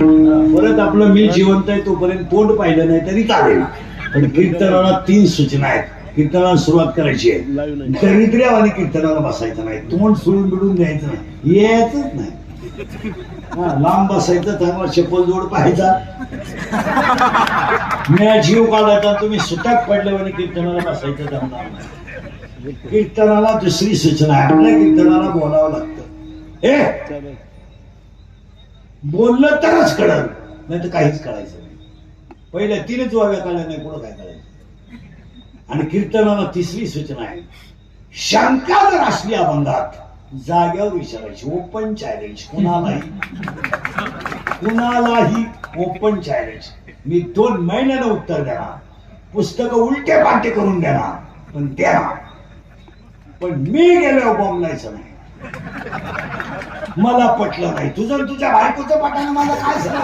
परत आपलं मी जिवंत आहे तोपर्यंत तोंड पाहिलं नाही तरी चालेल. पण कीर्तनाला तीन सूचना आहेत. कीर्तनाला सुरुवात करायची आहे. दरिद्र्यावानी कीर्तनाला बसायचं नाही. तोंड सोडून बिडून द्यायचं नाही. यायचंच नाही. हा, लांब बसायचं चांगला चप्पल जोड पाहायचा. मी जीव काढायचा तुम्ही सुटाक पडल्यावानी कीर्तनाला बसायचं जमणार नाही. कीर्तनाला दुसरी सूचना आहे. आपल्या कीर्तनाला बोलावं लागतं. ए बोललं तरच कळलं. नाही तर काहीच कळायचं नाही. पहिल्या तीनच वाव्या कळल्या नाही पुढं काय कळायचं आणि कीर्तनाला तिसरी सूचना आहे. शंका जर असली अभंगात जाग्यावर विचारायची. ओपन चॅलेंज कुणालाही? कुणालाही ओपन चॅलेंज मी दोन महिन्याला उत्तर देणार. पुस्तक उलटे पाटे करून देणार. पण देणार. पण मी गेल्यावर बोंबलायचं नाही मला पटलं नाही. तुझं तुझ्या बायकोचं पटानं मला काय सांग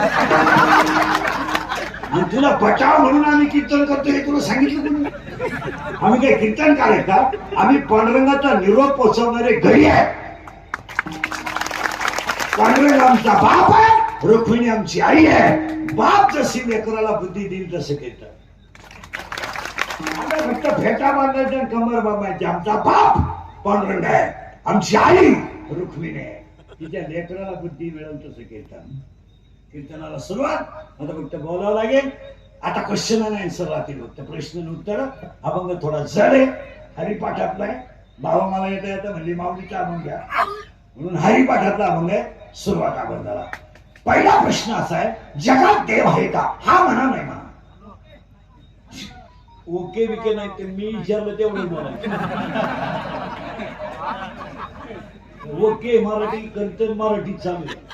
आणि तुला बचाव म्हणून आम्ही कीर्तन करतो हे तुला सांगितलं कोणी? आम्ही काय कीर्तन काय का? आम्ही पांडुरंगाचा निरोप पोचवणारे घरी आहे. पांडुरंग आमचा बाप आहे रुक्मिणी आमची आई आहे. बाप जशी लेकराला बुद्धी देईल तसं घेत आता फक्त फेटा बांधायचा कमर बांधायची. आमचा बाप पांडुरंग आहे. आमची आई रुक्मिणी तिच्या लेकराला बुद्धी मिळवतो तसं कीर्तन. कीर्तनाला सुरुवात आता फक्त बोलावं लागेल. आता क्वेश्चन नाही आन्सर राहतील फक्त प्रश्न उत्तर. अभंग थोडा जड आहे. हरिपाठातला आहे. भावा मला येता येतं म्हणजे माऊलीचा अभंग घ्या. म्हणून हरिपाठातला अभंग आहे. सुरुवात अभंगाला पहिला प्रश्न असा आहे जगात देव आहे का? हा म्हणा नाही म्हणा. ओके विके नाही ते मी विचारलं तेवढं बोला ओके मराठी करते मराठीत चालू